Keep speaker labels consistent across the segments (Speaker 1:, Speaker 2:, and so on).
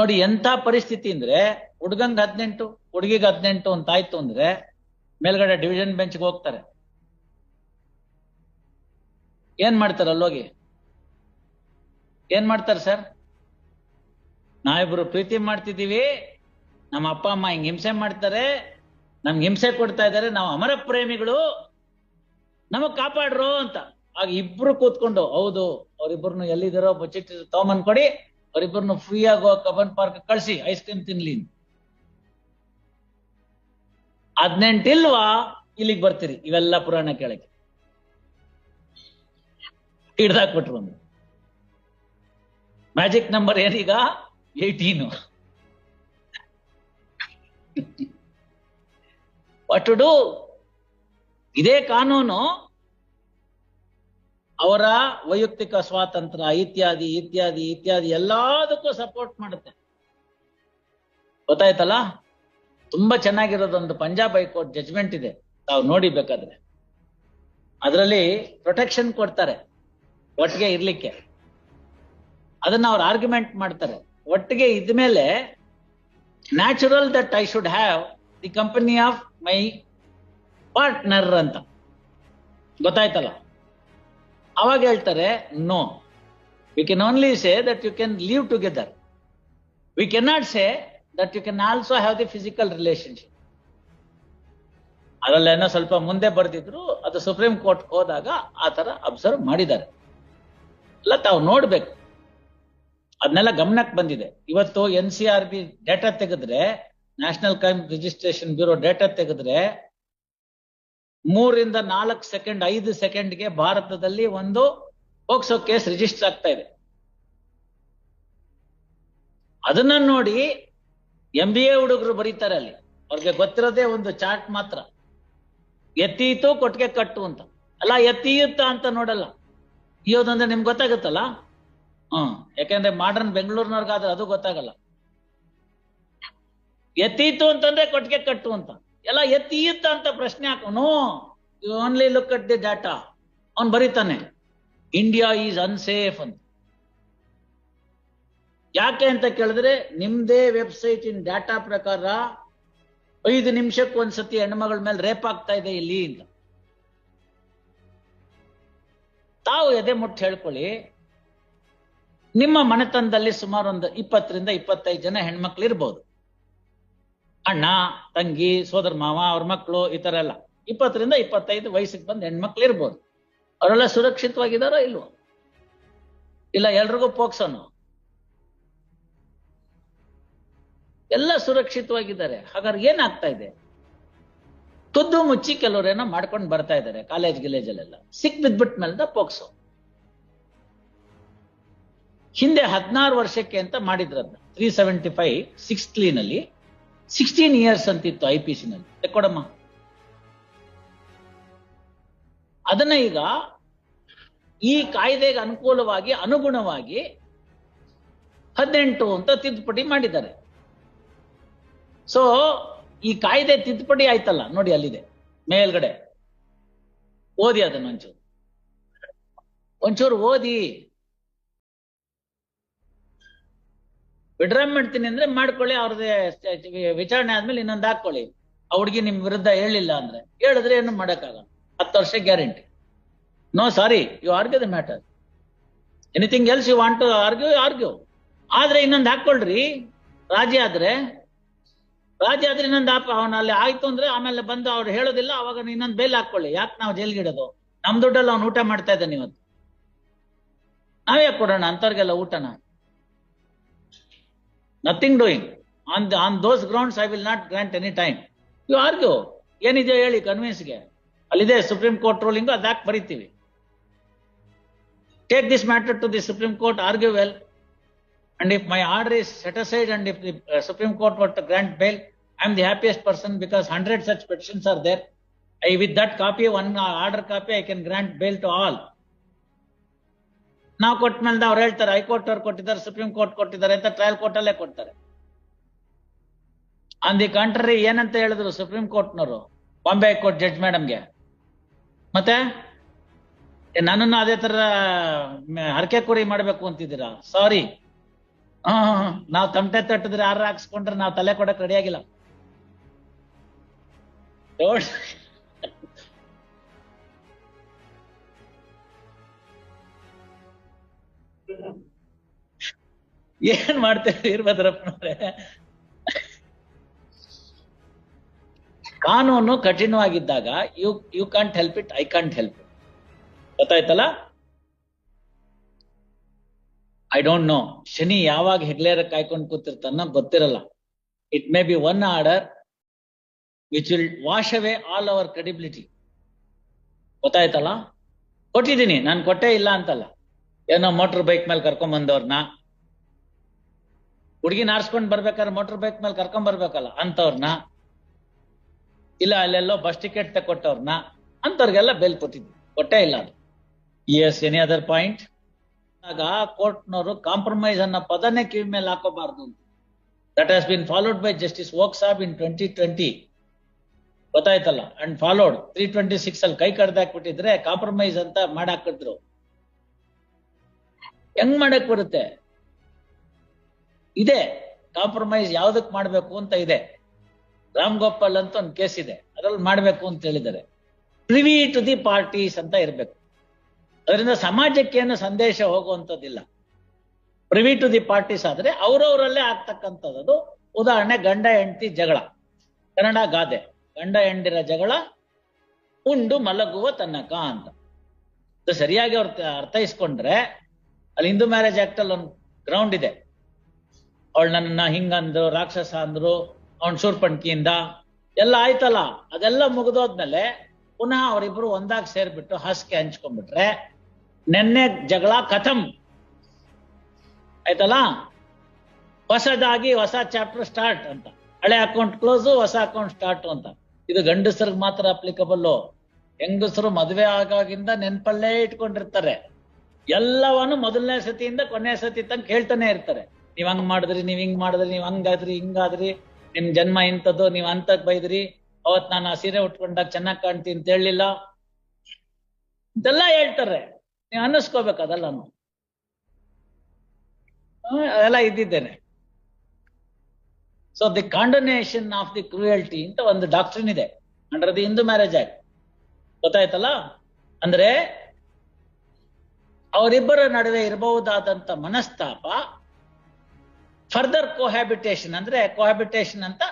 Speaker 1: ನೋಡಿ ಎಂತ ಪರಿಸ್ಥಿತಿ ಅಂದ್ರೆ ಹುಡುಗಂಗ್ ಹದಿನೆಂಟು, ಹುಡುಗಿಗೆ ಹದಿನೆಂಟು ಅಂತ ಆಯ್ತು ಅಂದ್ರೆ ಮೇಲ್ಗಡೆ ಡಿವಿಷನ್ ಬೆಂಚ್ಗೆ ಹೋಗ್ತಾರೆ. ಏನ್ ಮಾಡ್ತಾರೆ ಅಲ್ಲೋಗಿ? ಏನ್ ಮಾಡ್ತಾರೆ ಸರ್? ನಾವಿಬ್ರು ಪ್ರೀತಿ ಮಾಡ್ತಿದ್ದೀವಿ, ನಮ್ಮ ಅಪ್ಪ, ಅಮ್ಮ ಹಿಂಗ್ ಹಿಂಸೆ ಮಾಡ್ತಾರೆ, ನಮ್ಗೆ ಹಿಂಸೆ ಕೊಡ್ತಾ ಇದ್ದಾರೆ, ನಾವು ಅಮರ ಪ್ರೇಮಿಗಳು, ನಮಗ್ ಕಾಪಾಡ್ರು ಅಂತ. ಆಗ ಇಬ್ರು ಕೂತ್ಕೊಂಡು, ಹೌದು ಅವ್ರಿಬ್ರು ಎಲ್ಲಿದ್ದಾರೋ ಬಚ್ಚಿಟ್ಟು ತಗೊಂಬಂದ್ ಕೊಡಿ ಅವ್ರಿಬ್ರು ಫ್ರೀ ಆಗೋ ಕಬನ್ ಪಾರ್ಕ್ ಕಳ್ಸಿ ಐಸ್ ಕ್ರೀಮ್ ತಿನ್ಲಿ ಹದ್ನೆಂಟಿಲ್ವಾ ಇಲ್ಲಿಗೆ ಬರ್ತೀರಿ. ಇವೆಲ್ಲ ಪುರಾಣ ಕೇಳಕ್ಕೆ. ಹಿಡ್ದಾಕ್ಬಿಟ್ರು ಒಂದು ಮ್ಯಾಜಿಕ್ ನಂಬರ್ ಏನೀಗ? ಏಯ್ಟೀನು ವಾಟ್ ಟು ಡೂ ಇದೇ ಕಾನೂನು. ಅವರ ವೈಯಕ್ತಿಕ ಸ್ವಾತಂತ್ರ್ಯ, ಇತ್ಯಾದಿ ಇತ್ಯಾದಿ ಇತ್ಯಾದಿ ಎಲ್ಲದಕ್ಕೂ ಸಪೋರ್ಟ್ ಮಾಡುತ್ತೆ. ಗೊತ್ತಾಯ್ತಲ್ಲ? ತುಂಬಾ ಚೆನ್ನಾಗಿರೋದೊಂದು ಪಂಜಾಬ್ ಹೈಕೋರ್ಟ್ ಜಜ್ಮೆಂಟ್ ಇದೆ. ತಾವು ನೋಡಿ ಬೇಕಾದ್ರೆ. ಅದರಲ್ಲಿ ಪ್ರೊಟೆಕ್ಷನ್ ಕೊಡ್ತಾರೆ, ಒಟ್ಟಿಗೆ ಇರ್ಲಿಕ್ಕೆ. ಅದನ್ನ ಅವ್ರು ಆರ್ಗ್ಯುಮೆಂಟ್ ಮಾಡ್ತಾರೆ. ಒಟ್ಟಿಗೆ ಇದ್ಮೇಲೆ natural that I should have the company of my partner ಅಂತ. ಗೊತ್ತಾಯ್ತಲ್ಲ? ಅವಾಗ ಹೇಳ್ತಾರೆ no we can only say that you can live together we can not say that you can also have the physical relationship ಅದರಲ್ಲೇನೋ ಸ್ವಲ್ಪ ಮುಂದೆ ಬರ್ದಿದ್ರು, ಅದು supreme court ಹೋದಾಗ ಆ ತರ ಅಬ್ಸರ್ವ್ ಮಾಡಿದ್ದಾರೆ. ಅಲ್ಲ, ತಾವು ನೋಡ್ಬೇಕು. ಅದನ್ನೆಲ್ಲ ಗಮನಕ್ಕೆ ಬಂದಿದೆ. ಇವತ್ತು N C R B data ತೆಗೆದ್ರೆ national crime registration bureau data ತೆಗೆದ್ರೆ ಮೂರಿಂದ ನಾಲ್ಕು ಸೆಕೆಂಡ್, ಐದು ಸೆಕೆಂಡ್ಗೆ ಭಾರತದಲ್ಲಿ ಒಂದು ಪೋಕ್ಸೋ ಕೇಸ್ ರಿಜಿಸ್ಟರ್ ಆಗ್ತಾ ಇದೆ. ಅದನ್ನ ನೋಡಿ ಎಂ ಬಿ ಎ ಹುಡುಗರು ಬರೀತಾರೆ ಅಲ್ಲಿ. ಅವ್ರಿಗೆ ಗೊತ್ತಿರೋದೇ ಒಂದು ಚಾರ್ಟ್ ಮಾತ್ರ. ಎತ್ತೀತು ಕೊಟ್ಟಿಗೆ ಕಟ್ಟು ಅಂತ. ಅಲ್ಲ, ಎತ್ತೀಯುತ್ತ ಅಂತ ನೋಡಲ್ಲ. ಇಯೋದಂದ್ರೆ ನಿಮ್ಗೆ ಗೊತ್ತಾಗುತ್ತಲ್ಲ? ಹ್ಮ್. ಯಾಕೆಂದ್ರೆ ಮಾಡರ್ನ್ ಬೆಂಗಳೂರಿನವ್ರಿಗಾದ್ರೆ ಅದು ಗೊತ್ತಾಗಲ್ಲ. ಎತ್ತೀತು ಅಂತಂದ್ರೆ ಕೊಟ್ಟಿಗೆ ಕಟ್ಟು ಅಂತ. ಎಲ್ಲ ಎತ್ತೀಯುತ್ತ ಅಂತ ಪ್ರಶ್ನೆ ಹಾಕೋನು. You only look at the data ಅವ್ನು ಬರೀತಾನೆ ಇಂಡಿಯಾ ಈಸ್ ಅನ್ಸೇಫ್ ಅಂತ. ಯಾಕೆ ಅಂತ ಕೇಳಿದ್ರೆ, ನಿಮ್ದೇ ವೆಬ್ಸೈಟ್ ಇನ್ ಡಾಟಾ ಪ್ರಕಾರ ಐದು ನಿಮಿಷಕ್ಕೆ ಒಂದ್ಸತಿ ಹೆಣ್ಮಗಳ ಮೇಲೆ ರೇಪ್ ಆಗ್ತಾ ಇದೆ ಇಲ್ಲಿ ಅಂತ. ತಾವು ಎದೆ ಮುಟ್ಟು ಹೇಳ್ಕೊಳ್ಳಿ, ನಿಮ್ಮ ಮನೆತನದಲ್ಲಿ ಸುಮಾರು ಒಂದು ಇಪ್ಪತ್ತರಿಂದ ಇಪ್ಪತ್ತೈದು ಜನ ಹೆಣ್ಮಕ್ಳು ಇರ್ಬೋದು. ಅಣ್ಣ, ತಂಗಿ, ಸೋದರ ಮಾವ, ಅವ್ರ ಮಕ್ಕಳು ಈ ತರ ಎಲ್ಲ. ಇಪ್ಪತ್ತರಿಂದ ಇಪ್ಪತ್ತೈದು ವಯಸ್ಸಿಗೆ ಬಂದ ಹೆಣ್ಮಕ್ಳು ಇರ್ಬೋದು. ಅವರೆಲ್ಲ ಸುರಕ್ಷಿತವಾಗಿದಾರೋ ಇಲ್ವೋ? ಇಲ್ಲ, ಎಲ್ರಿಗೂ ಪೋಕ್ಸೋನು? ಎಲ್ಲ ಸುರಕ್ಷಿತವಾಗಿದ್ದಾರೆ. ಹಾಗಾದ್ರೆ ಏನಾಗ್ತಾ ಇದೆ? ತುದ್ದು ಮುಚ್ಚಿ ಕೆಲವರೇನೋ ಮಾಡ್ಕೊಂಡು ಬರ್ತಾ ಇದ್ದಾರೆ ಕಾಲೇಜ್ ಗಿಲೇಜಲ್ಲೆಲ್ಲ ಸಿಕ್ ಬಿದ್ಬಿಟ್ ಮೇಲೆ ಪೋಕ್ಸೋ. ಹಿಂದೆ ಹದಿನಾರು ವರ್ಷಕ್ಕೆ ಅಂತ ಮಾಡಿದ್ರದ್ನ. ತ್ರೀ ಸೆವೆಂಟಿ ಫೈವ್ ಸಿಕ್ಸ್ತ್ಲಿನಲ್ಲಿ ಸಿಕ್ಸ್ಟೀನ್ ಇಯರ್ಸ್ ಅಂತಿತ್ತು ಐ ಪಿ ಸಿನಲ್ಲಿ ಕೊಡಮ್ಮ ಅದನ್ನ ಈಗ ಈ ಕಾಯ್ದೆಗೆ ಅನುಕೂಲವಾಗಿ, ಅನುಗುಣವಾಗಿ ಹದಿನೆಂಟು ಅಂತ ತಿದ್ದುಪಡಿ ಮಾಡಿದ್ದಾರೆ. ಸೊ ಈ ಕಾಯ್ದೆ ತಿದ್ದುಪಡಿ ಆಯ್ತಲ್ಲ, ನೋಡಿ ಅಲ್ಲಿದೆ, ಮೇಲ್ಗಡೆ. ಓದಿ ಅದನ್ನ ಒಂಚೂರು. ಒಂಚೂರು ಓದಿ. ವಿಡ್ರಾ ಮಾಡ್ತೀನಿ ಅಂದ್ರೆ ಮಾಡ್ಕೊಳ್ಳಿ ಅವ್ರದ್ದೇ ವಿಚಾರಣೆ ಆದ್ಮೇಲೆ ಇನ್ನೊಂದು ಹಾಕೊಳ್ಳಿ. ಆ ಹುಡುಗಿ ನಿಮ್ ವಿರುದ್ಧ ಹೇಳಿಲ್ಲ ಅಂದ್ರೆ ಹೇಳಿದ್ರೆ ಏನು ಮಾಡೋಕ್ಕಾಗಲ್ಲ. ಹತ್ತು ವರ್ಷ guarantee. No sorry you argue the matter anything else you want to argue argue ಆದ್ರೆ ಇನ್ನೊಂದು ಹಾಕೊಳ್ರಿ. ರಾಜಿ ಆದ್ರೆ ರಾಜಿ ಆದ್ರೆ ಇನ್ನೊಂದು ಹಾಪ, ಅವನ ಅಲ್ಲಿ ಆಯ್ತು ಅಂದ್ರೆ ಆಮೇಲೆ ಬಂದು ಅವ್ರು ಹೇಳೋದಿಲ್ಲ, ಅವಾಗ ಇನ್ನೊಂದು ಬೇಲ್ ಹಾಕೊಳ್ಳಿ. ಯಾಕೆ ನಾವು ಜೈಲ್ಗೆ ಇಡೋದು ನಮ್ ದುಡ್ಡಲ್ಲಿ ಅವ್ನು ಊಟ ಮಾಡ್ತಾ ಇದ್ದಾನೆ ಇವತ್ತು. ನಾವೇ ಕೊಡೋಣ, ಅಂತವ್ರಿಗೆಲ್ಲ ಊಟನ? Nothing doing on on those grounds I will not grant any time you argue ಏನಿದೆಯೋ ಹೇಳಿ ಕನ್ವಿನ್ಸ್ಗೆ ಅಲ್ಲಿದೆ ಸುಪ್ರೀಂ ಕೋರ್ಟ್ ರೂಲಿಂಗ್ ಅದಾಕ್ ಬರೀತೀವಿ. Take this matter to the supreme court argue well and if my order is set aside and if the supreme court what grant bail I am the happiest person because hundred such petitions are there I with that copy one order copy I can grant bail to all ನಾವು ಕೊಟ್ಟ ಮೇಲೆ ಅವ್ರು ಹೇಳ್ತಾರೆ high court ಅವ್ರು ಕೊಟ್ಟಿದ್ದಾರೆ supreme court ಕೊಟ್ಟಿದ್ದಾರೆ ಅಂತ trial court ಅಲ್ಲೇ ಕೊಡ್ತಾರೆ. ಆನ್ ದಿ ಕಂಟ್ರಿ ಏನಂತ ಹೇಳಿದ್ರು ಸುಪ್ರೀಂ ಕೋರ್ಟ್ನವರು ಬಾಂಬೆ ಹೈಕೋರ್ಟ್ ಜಡ್ಜ್ ಮೇಡಮ್ಗೆ ಮತ್ತೆ? ನನ್ನನ್ನು ಅದೇ ತರ ಹರಕೆ ಕುರಿ ಮಾಡ್ಬೇಕು ಅಂತಿದ್ದೀರಾ? ಸಾರಿ ಹ ನಾವ್ ತಮಟೆ ತಟ್ಟಿದ್ರೆ ಯಾರು ಹಾಕ್ಸ್ಕೊಂಡ್ರೆ ನಾವ್ ತಲೆ ಕೊಡಕ್ ರೆಡಿ ಆಗಿಲ್ಲ. ಏನ್ ಮಾಡ್ತೇವೆ ವೀರಭದ್ರಪ್ಪನವ್ರೆ ಕಾನೂನು ಕಠಿಣವಾಗಿದ್ದಾಗ you you can't help it I can't help it ಗೊತ್ತಾಯ್ತಲ್ಲ? ಐ ಡೋಂಟ್ ನೋ ಶನಿ ಯಾವಾಗ ಹೆಗ್ಲೇರ ಕಾಯ್ಕೊಂಡು ಕೂತಿರ್ತಾನ ಗೊತ್ತಿರಲ್ಲ. It may be one order which will wash away all our credibility ಗೊತ್ತಾಯ್ತಲ್ಲ? ಕೊಟ್ಟಿದ್ದೀನಿ. ನಾನು ಕೊಟ್ಟೇ ಇಲ್ಲ ಅಂತಲ್ಲ. ಏನೋ ಮೋಟರ್ ಬೈಕ್ ಮೇಲೆ ಕರ್ಕೊಂಡ್ ಬಂದವ್ರನ್ನ ಹುಡುಗಿನ ಆರ್ಸ್ಕೊಂಡ್ ಬರ್ಬೇಕಾದ್ರೆ ಮೋಟರ್ ಬೈಕ್ ಮೇಲೆ ಕರ್ಕೊಂಡ್ ಬರ್ಬೇಕಲ್ಲ ಅಂತವ್ರನ್ನ ಇಲ್ಲ, ಅಲ್ಲೆಲ್ಲೋ ಬಸ್ ಟಿಕೆಟ್ ತಕೊಟ್ಟವ್ರನ್ನ ಅಂತವ್ರಿಗೆಲ್ಲ ಬೇಲ್ ಕೊಟ್ಟಿದ್ವಿ. ಕೊಟ್ಟೇ ಇಲ್ಲ ಅದು. ಎಸ್ ಎನಿ ಅದರ್ ಪಾಯಿಂಟ್ ಆಗ ಕೋರ್ಟ್ನವರು ಕಾಂಪ್ರಮೈಸ್ ಅನ್ನೋ ಪದನೇ ಕಿವಿ ಮೇಲೆ ಹಾಕೋಬಾರ್ದು that has been followed by justice Oka saab in twenty twenty ಗೊತ್ತಾಯ್ತಲ್ಲ? And followed three twenty six ಅಲ್ಲಿ ಕೈ ಕಡ್ದಾಕ್ಬಿಟ್ಟಿದ್ರೆ ಕಾಂಪ್ರಮೈಸ್ ಅಂತ ಮಾಡಾಕಿದ್ರು ಹೆಂಗ್ ಮಾಡಕ್ ಬರುತ್ತೆ? ಇದೆ. ಕಾಂಪ್ರಮೈಸ್ ಯಾವ್ದಕ್ ಮಾಡ್ಬೇಕು ಅಂತ ಇದೆ. ರಾಮ್ ಗೋಪಾಲ್ ಅಂತ ಒಂದು ಕೇಸ್ ಇದೆ. ಅದ್ರಲ್ಲಿ ಮಾಡ್ಬೇಕು ಅಂತ ಹೇಳಿದ್ದಾರೆ. ಪ್ರಿವಿ ಟು ದಿ ಪಾರ್ಟೀಸ್ ಅಂತ ಇರ್ಬೇಕು. ಅದರಿಂದ ಸಮಾಜಕ್ಕೆ ಏನು ಸಂದೇಶ ಹೋಗುವಂಥದ್ದಿಲ್ಲ. ಪ್ರಿವಿ ಟು ದಿ ಪಾರ್ಟೀಸ್ ಆದ್ರೆ ಅವ್ರವರಲ್ಲೇ ಆಗ್ತಕ್ಕಂಥದ್ದು. ಉದಾಹರಣೆ ಗಂಡ, ಹೆಂಡತಿ, ಜಗಳ. ಕನ್ನಡ ಗಾದೆ. ಗಂಡ, ಹೆಂಡಿರ ಜಗಳ, ಉಂಡು, ಮಲಗುವ ತನಕ ಅಂತ. ಸರಿಯಾಗಿ ಅವ್ರು ಅರ್ಥೈಸ್ಕೊಂಡ್ರೆ ಅಲ್ಲಿ ಹಿಂದೂ ಮ್ಯಾರೇಜ್ ಆಕ್ಟ್ ಅಲ್ಲಿ ಒಂದು ಗ್ರೌಂಡ್ ಇದೆ. ಅವಳು ನನ್ನ ಹಿಂಗಂದ್ರು ರಾಕ್ಷಸ ಅಂದ್ರು, ಅವನ್ ಶೂರ್ಪಣ್ಕಿಯಿಂದ ಎಲ್ಲ ಆಯ್ತಲ್ಲ, ಅದೆಲ್ಲ ಮುಗಿದೋದ್ಮೇಲೆ ಪುನಃ ಅವರಿಬ್ರು ಒಂದಾಗಿ ಸೇರ್ಬಿಟ್ಟು ಹಾಸಿಗೆ ಹಂಚ್ಕೊಂಡ್ಬಿಟ್ರೆ ನೆನ್ನೆ ಜಗಳ ಕಥಂ. ಆಯ್ತಲ್ಲ? ಹೊಸದಾಗಿ ಹೊಸ ಚಾಪ್ಟರ್ ಸ್ಟಾರ್ಟ್ ಅಂತ. ಹಳೆ ಅಕೌಂಟ್ ಕ್ಲೋಸ್, ಹೊಸ ಅಕೌಂಟ್ ಸ್ಟಾರ್ಟ್ ಅಂತ. ಇದು ಗಂಡಸರಿಗೆ ಮಾತ್ರ ಅಪ್ಲಿಕಬಲ್ ಹೆಂಗಸರು ಮದುವೆ ಆಗಾಗಿಂದ ನೆನ್ಪಲ್ಲೇ ಇಟ್ಕೊಂಡಿರ್ತಾರೆ. ಎಲ್ಲವನ್ನು ಮೊದಲನೇ ಸತಿಯಿಂದ ಕೊನೆಯ ಸತಿ ತನಕ ಹೇಳ್ತಾನೆ ಇರ್ತಾರೆ. ನೀವ್ ಹಂಗ್ ಮಾಡಿದ್ರಿ, ನೀವ್ ಹಿಂಗ್ ಮಾಡಿದ್ರಿ, ನೀವ್ ಹಂಗಾದ್ರಿ ಹಿಂಗಾದ್ರಿ ನಿಮ್ ಜನ್ಮ ಇಂಥದ್ದು, ನೀವ್ ಅಂತಕ್ ಬೈದ್ರಿ, ಅವತ್ ನಾನು ಆ ಸೀರೆ ಉಟ್ಕೊಂಡಾಗ ಚೆನ್ನಾಗ್ ಕಾಣ್ತೀನಿ ಅಂತ ಹೇಳಿಲ್ಲ ಇದೆಲ್ಲ ಹೇಳ್ತಾರೆ. ನೀವ್ ಅನ್ನಿಸ್ಕೋಬೇಕು ಅದೆಲ್ಲಾನು. ಅದೆಲ್ಲ ಇದ್ದಿದ್ದೇನೆ. So the condonation of the cruelty ಅಂತ ಒಂದು ಡಾಕ್ಟ್ರಿನ್ ಇದೆ. Under the Hindu marriage act ಗೊತ್ತಾಯ್ತಲ್ಲ? ಅಂದ್ರೆ, ಅವರಿಬ್ಬರ ನಡುವೆ ಇರಬಹುದಾದಂತ ಮನಸ್ತಾಪ ಫರ್ದರ್ ಕೋಹ್ಯಾಬಿಟೇಷನ್ ಅಂದ್ರೆ ಕೋಹ್ಯಾಬಿಟೇಷನ್ ಅಂತ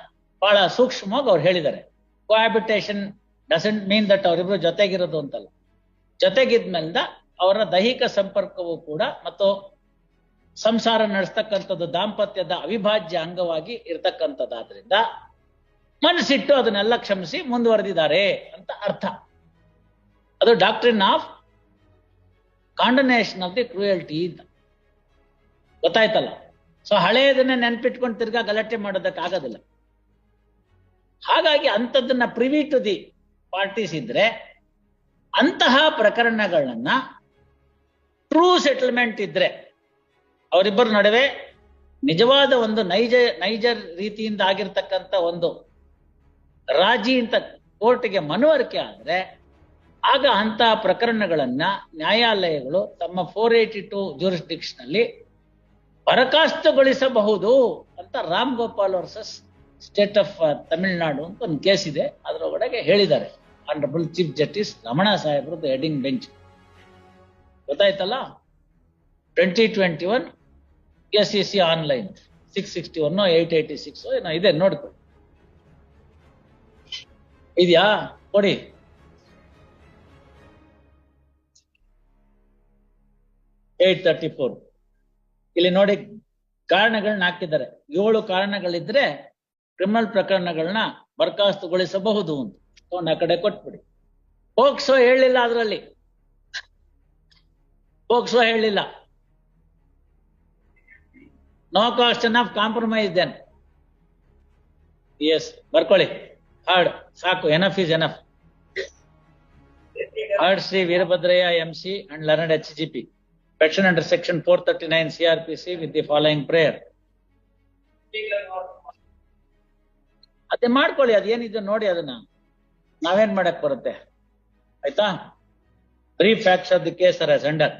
Speaker 1: ಬಹಳ ಸೂಕ್ಷ್ಮವಾಗಿ ಅವ್ರು ಹೇಳಿದ್ದಾರೆ. ಕೋಹ್ಯಾಬಿಟೇಷನ್ ಡಸೆಂಟ್ ಮೀನ್ ದಟ್ ಅವರಿಬ್ರು ಜೊತೆಗಿರೋದು ಅಂತಲ್ಲ. ಜೊತೆಗಿದ್ಮೇಲಿಂದ ಅವರ ದೈಹಿಕ ಸಂಪರ್ಕವು ಕೂಡ ಮತ್ತು ಸಂಸಾರ ನಡೆಸ್ತಕ್ಕಂಥದ್ದು ದಾಂಪತ್ಯದ ಅವಿಭಾಜ್ಯ ಅಂಗವಾಗಿ ಇರ್ತಕ್ಕಂಥದ್ದಾದ್ರಿಂದ ಮನಸ್ಸಿಟ್ಟು ಅದನ್ನೆಲ್ಲ ಕ್ಷಮಿಸಿ ಮುಂದುವರೆದಿದ್ದಾರೆ ಅಂತ ಅರ್ಥ. ಅದು doctrine of condonation of the cruelty ಅಂತ. ಗೊತ್ತಾಯ್ತಲ್ಲ? ಸೊ ಹಳೆಯದನ್ನ ನೆನ್ಪಿಟ್ಕೊಂಡು ತಿರ್ಗಾ ಗಲಾಟೆ ಮಾಡೋದಕ್ಕೆ ಆಗೋದಿಲ್ಲ. ಹಾಗಾಗಿ ಅಂಥದ್ದನ್ನ ಪ್ರಿವಿ ಟು ದಿ ಪಾರ್ಟೀಸ್ ಇದ್ರೆ, ಅಂತಹ ಪ್ರಕರಣಗಳನ್ನ ಟ್ರೂ ಸೆಟಲ್ಮೆಂಟ್ ಇದ್ರೆ, ಅವರಿಬ್ಬರ ನಡುವೆ ನಿಜವಾದ ಒಂದು ನೈಜ ನೈಜ ರೀತಿಯಿಂದ ಆಗಿರ್ತಕ್ಕಂಥ ಒಂದು ರಾಜಿ ಅಂತ ಕೋರ್ಟ್ಗೆ ಮನವರಿಕೆ ಆದ್ರೆ, ಆಗ ಅಂತಹ ಪ್ರಕರಣಗಳನ್ನ ನ್ಯಾಯಾಲಯಗಳು ತಮ್ಮ ಫೋರ್ ಏಟಿ ಟು ಜೂರಿಸ್ಡಿಕ್ಷನ್ ಅಲ್ಲಿ ಬರಖಾಸ್ತುಗೊಳಿಸಬಹುದು ಅಂತ Ram Gopal versus state of Tamil Nadu ಅಂತ ಒಂದು ಕೇಸ್ ಇದೆ. ಅದರೊಳಗಡೆ ಹೇಳಿದ್ದಾರೆ. ಆನರಬಲ್ ಚೀಫ್ ಜಸ್ಟಿಸ್ ರಮಣ ಸಾಹೇಬ್ರದ್ದು ಹೆಡಿಂಗ್ ಬೆಂಚ್ ಗೊತ್ತಾಯ್ತಲ್ಲ? Twenty twenty one S C C online six sixty one eight eighty six ಏನೋ ಇದೆ ನೋಡ್ಕೊಳ್ಳಿ ಇದೆಯಾ? ಕೊಡಿ. ಏಟ್ ತರ್ಟಿ ಫೋರ್ ಇಲ್ಲಿ ನೋಡಿ ಕಾರಣಗಳನ್ನ ಹಾಕಿದ್ದಾರೆ. ಏಳು ಕಾರಣಗಳಿದ್ರೆ ಕ್ರಿಮಿನಲ್ ಪ್ರಕರಣಗಳನ್ನ ಬರ್ಖಾಸ್ತುಗೊಳಿಸಬಹುದು ಅಂತ. ಅವನ್ನ ಆ ಕಡೆ ಕೊಟ್ಬಿಡಿ. ಪೋಕ್ಸೋ ಹೇಳಿಲ್ಲ ಅದರಲ್ಲಿ. ಪೋಕ್ಸೋ ಹೇಳಿಲ್ಲ. No cost of compromise then yes ಬರ್ಕೊಳ್ಳಿ. ಹಾರ್ಡ್ ಸಾಕು enough is enough heard Shri Veerabhadraiah M C and learned H G P Petition under section four thirty-nine CRPC with the following prayer. ಅದೇ ಮಾಡ್ಕೊಳ್ಳಿ ಅದೇನಿದೆ ನೋಡಿ ಅದನ್ನ ನಾವೇನ್ ಮಾಡಕ್ ಬರುತ್ತೆ ಆಯ್ತಾ brief facts of the case are under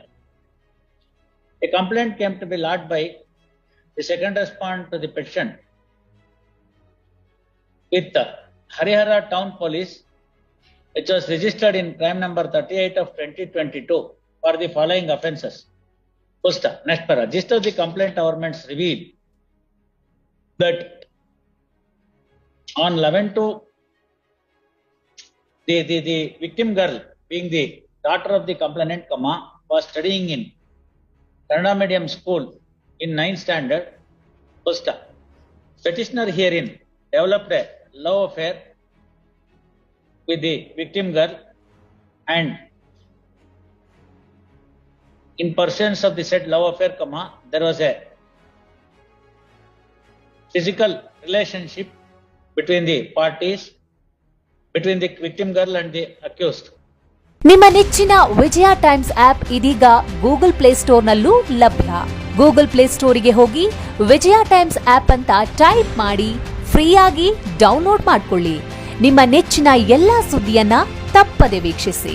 Speaker 1: a complaint came to be lodged by the second respond to the petition with uh, Harihara Town Police, which was registered in crime number thirty-eight of twenty twenty-two for the following offences. First, next para, gist of the complaint governments reveal that on eleven to the, the, the victim girl being the daughter of the complainant, comma, was studying in Kannada medium school in ninth standard. First, petitioner herein developed a love affair with the victim girl and in pursuance of the said love affair, comma, there was a physical relationship between the parties, between the victim girl and the accused.
Speaker 2: ನಿಮ್ಮ ನೆಚ್ಚಿನ Vijaya Times app ಇದೀಗ Google ಪ್ಲೇಸ್ಟೋರ್ನಲ್ಲೂ ಲಭ್ಯ Google ಪ್ಲೇಸ್ಟೋರಿಗೆ ಹೋಗಿ Vijaya Times app ಅಂತ type ಮಾಡಿ ಫ್ರೀಯಾಗಿ ಡೌನ್ಲೋಡ್ ಮಾಡಿಕೊಳ್ಳಿ ನಿಮ್ಮ ನೆಚ್ಚಿನ ಎಲ್ಲಾ ಸುದ್ದಿಯನ್ನ ತಪ್ಪದೆ ವೀಕ್ಷಿಸಿ